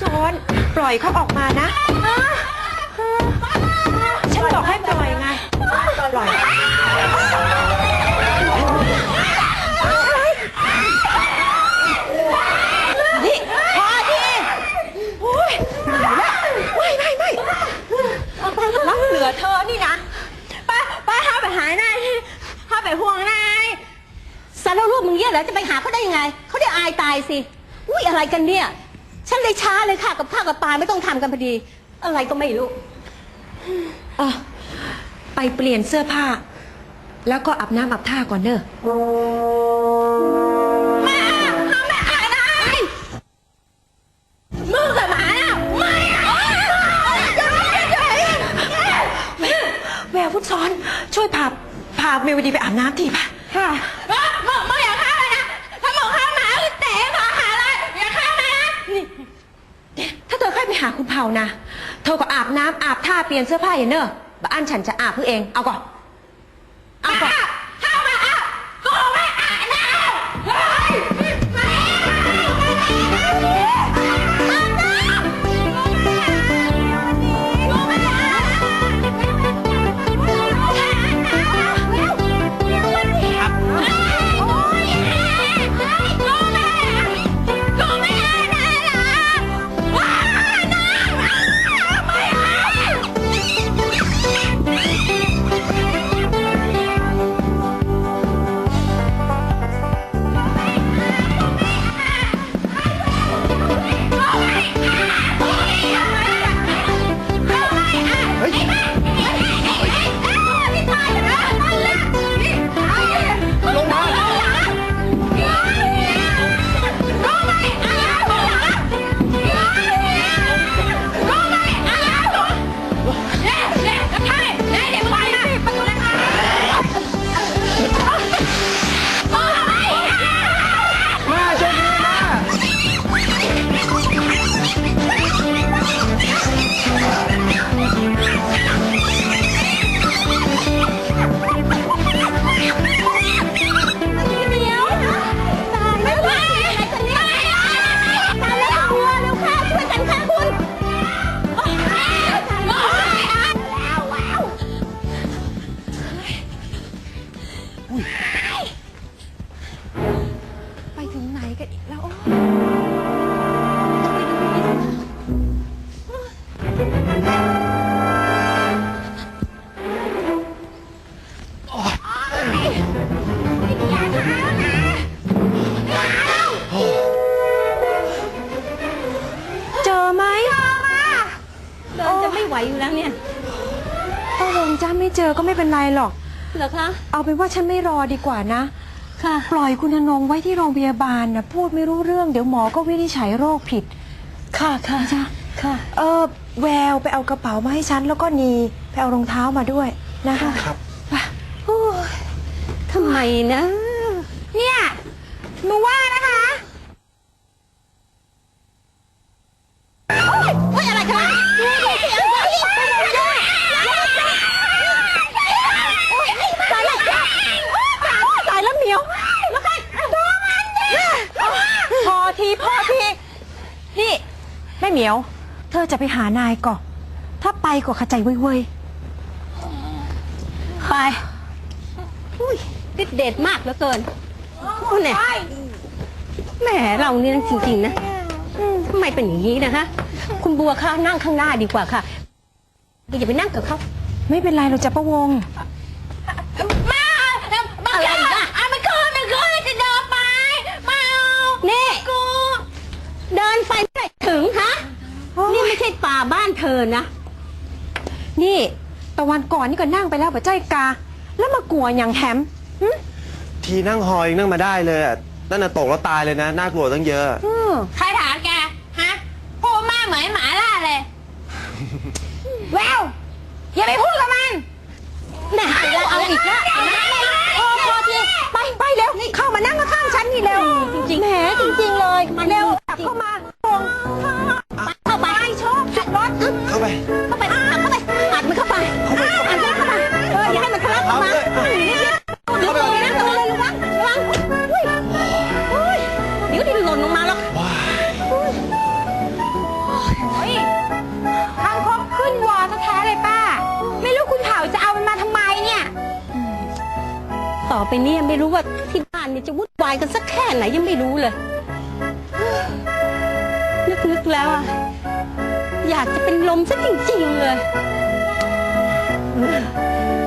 ซ้อน ปล่อยเขาออกมานะฉันบอกให้ปล่อยไง ปล่อยนี่พอทีโอ้ยไม่ไม่ไม่แล้วเหลือเธอนี่นะป้าป้าห้าไปหายนายห้าไปห่วงนายสารรูปมึงเยี่ยแล้วจะไปหาเขาได้ยังไงเขาได้อายตายสิ อุ้ยอะไรกันเนี่ย ฉันเลยช้าเลยค่ะ กับข้าวกับปลาไม่ต้องทำกันพอดี อะไรก็ไม่รู้เออไปเปลี่ยนเสื้อผ้า แล้วก็อาบน้ำอาบท่าก่อนเนอะแม่ห้ามแม่อายนายมึงกับหมาอะไม่อะแววพุทธซ้อน ช่วยพาพาเมวดีไปอาบน้ำทีป่ะ ค่ะ เผานะเธอก็อาบน้ำอาบท่าเปลี่ยนเสื้อผ้าอย่างเนอะบ้านฉันจะอาบเพื่อเอง เอาก่อน เอาก่อน กันอีกแล้วเจอไหมเดินจะไม่ไหวอยู่แล้วเนี่ยป้าวงจ้าไม่เจอก็ไม่เป็นไรหรอก เหรอคะ เอาเป็นว่าฉันไม่รอดีกว่านะ ค่ะปล่อยคุณอนงไว้ที่โรงพยาบาลนะพูดไม่รู้เรื่องเดี๋ยวหมอก็วินิจฉัยโรคผิด ค่ะค่ะจ้ะค่ะเออแววไปเอากระเป๋ามาให้ฉันแล้วก็นีไปเอารองเท้ามาด้วยนะคะครับโอ้ยทำไมนะ เนี่ยหนูว่านะคะ ม่เหมียว เธอจะไปหานายก่อนถ้าไปก็ขจายเว้ยไปอุ้ยติดเด็ดมากเหลือเกินคุณเนี่ยแหมเรานี่นะจริงๆนะอืมทำไมเป็นอย่างนี้นะคะคุณบัวคะนั่งข้างหน้าดีกว่าค่ะอย่าไปนั่งกับเขาๆไม่เป็นไรเราจะประวง มาอะไรอีกอะอะมันคืนมันคืนจะเดินไปมานี่กูเดินไปไม่ถึงฮะ นี่ไม่ใช่ป่าบ้านเธอนะ นี่ตะวันก่อนนี่ก็นั่งไปแล้วป่ะใจกา แล้วมากลัวอย่างแฮมหึทีนั่งหอยังนั่งมาได้เลยอะนั่นน่ะตกแล้วตายเลยนะ น่ากลัวตั้งเยอะ อืมใครถามแก ฮะพูดมากเหมือนหมาล่าเลย แววอย่าไปพูดกับมันแหม่เอาอีกแล้ นี่ยวดินหล่นลงมาหรอว้างคบขึ้นวอแท้เลยป้า ไม่รู้คุณเผาจะเอามันมาทำไมเนี่ย ต่อไปเนี่ยไม่รู้ว่าที่บ้านเนี่ยจะวุ่นวายกันสักแค่ไหนยังไม่รู้เลย นึกนึกแล้วอะอยากจะเป็นลมซะจริงๆเลย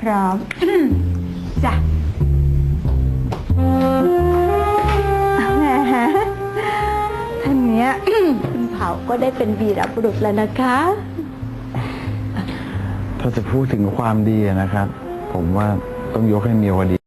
พร้อมจ้ะแหมอันเนี้ยคุณเผาก็ได้เป็นบีรับุรุษแล้วนะคะ ถ้าจะพูดถึงความดีนะครับ ผมว่าต้องยกให้เมียวดี